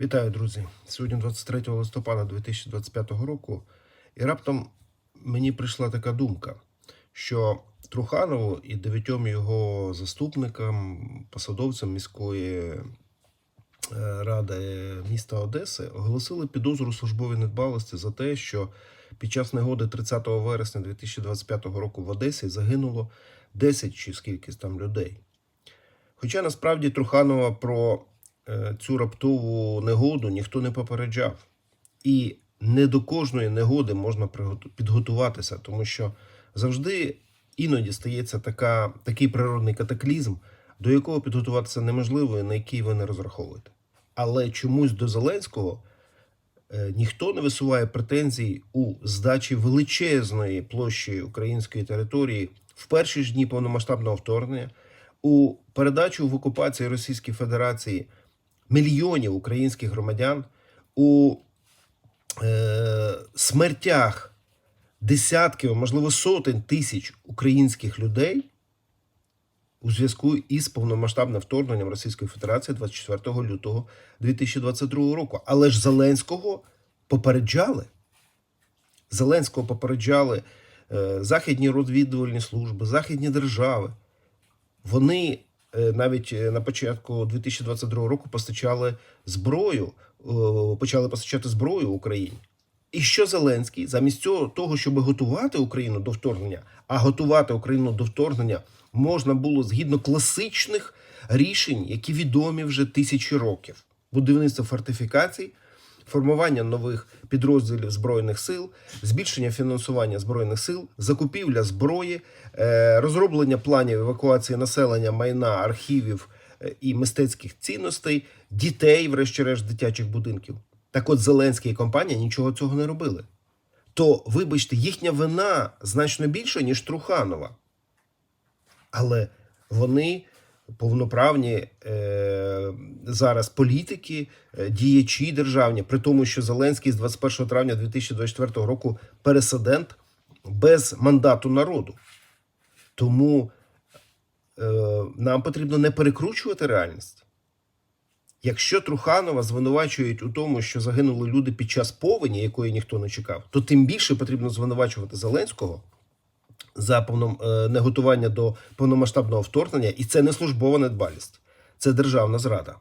Вітаю, друзі! Сьогодні 23 листопада 2025 року, і раптом мені прийшла така думка, що Труханову і дев'ятьом його заступникам, посадовцям міської е, ради міста Одеси оголосили підозру службовій недбалості за те, що під час негоди 30 вересня 2025 року в Одесі загинуло 10 чи скількись там людей. Хоча насправді Труханова про цю раптову негоду ніхто не попереджав. І не до кожної негоди можна підготуватися, тому що завжди іноді стається така, такий природний катаклізм, до якого підготуватися неможливо і на який ви не розраховуєте. Але чомусь до Зеленського е, ніхто не висуває претензій у здачі величезної площі української території в перші ж дні повномасштабного вторгнення, у передачу в окупації Російської Федерації мільйонів українських громадян, у е, смертях десятків, можливо, сотень тисяч українських людей у зв'язку із повномасштабним вторгненням Російської Федерації 24 лютого 2022 року. Але ж Зеленського попереджали. Зеленського попереджали е, західні розвідувальні служби, західні держави. Вони навіть е, на початку 2022 року постачали зброю, е, почали постачати зброю Україні. І що Зеленський, замість цього, того, щоб готувати Україну до вторгнення, а готувати Україну до вторгнення можна було згідно класичних рішень, які відомі вже тисячі років: будівництво фортифікацій, формування нових підрозділів збройних сил, збільшення фінансування збройних сил, закупівля зброї, е, розроблення планів евакуації населення, майна, архівів е, і мистецьких цінностей, дітей, врешті-решт, дитячих будинків. Так от Зеленський і компанія нічого цього не робили. То, вибачте, їхня вина значно більша, ніж Труханова. Але вони повноправні е, зараз політики, е, діячі державні, при тому, що Зеленський з 21 травня 2024 року пересидент без мандату народу. Тому е, нам потрібно не перекручувати реальність. Якщо Труханова звинувачують у тому, що загинули люди під час повені, якої ніхто не чекав, то тим більше потрібно звинувачувати Зеленського за повном, е, неготування до повномасштабного вторгнення, і це не службова недбалість, це державна зрада.